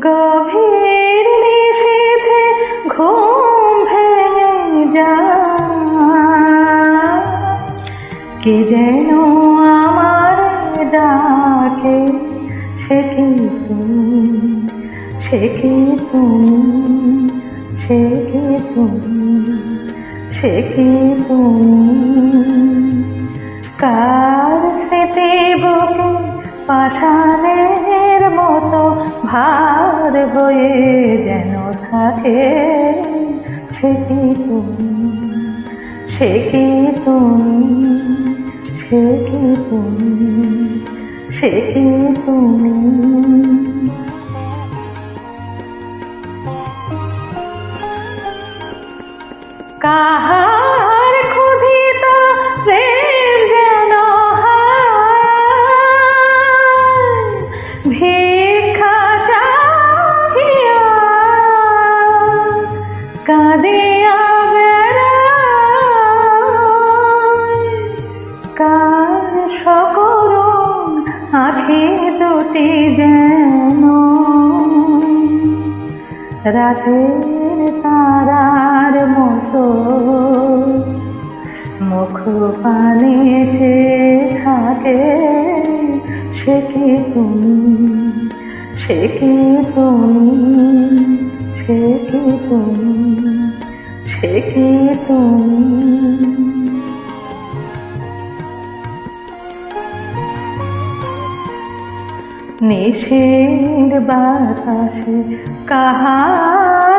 গভীর নিশীথে ঘুম ভেঙে যা কে যেন আমার ডাকে, সে কি তুমি, সে কি তুমি, সে কি তুমি, সে কি তুমি। কার স্মৃতি বুকে মতো হয়ে যেন থাকে, সে কি তুমি? সে কি তুমি? সে কি তুমি? সে কি তুমি? কাহার দুটি যেন রাতের তারার মতো মুখ পানে থাকে সে কি তুমি? সে কি তুমি? সে কি তুমি? সে কি তুমি? নিষের বাতাসে কাহার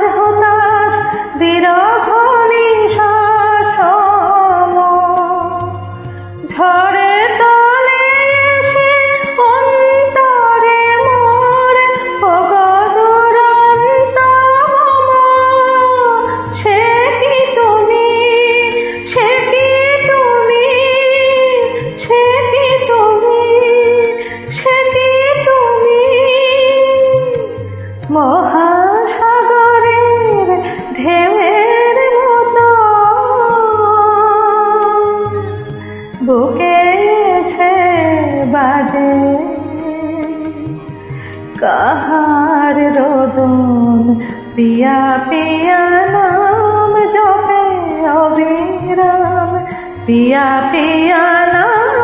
কাহার রোদন পিয়া পিয়া নাম জপে অবিরাম। পিয়া পিয়া নাম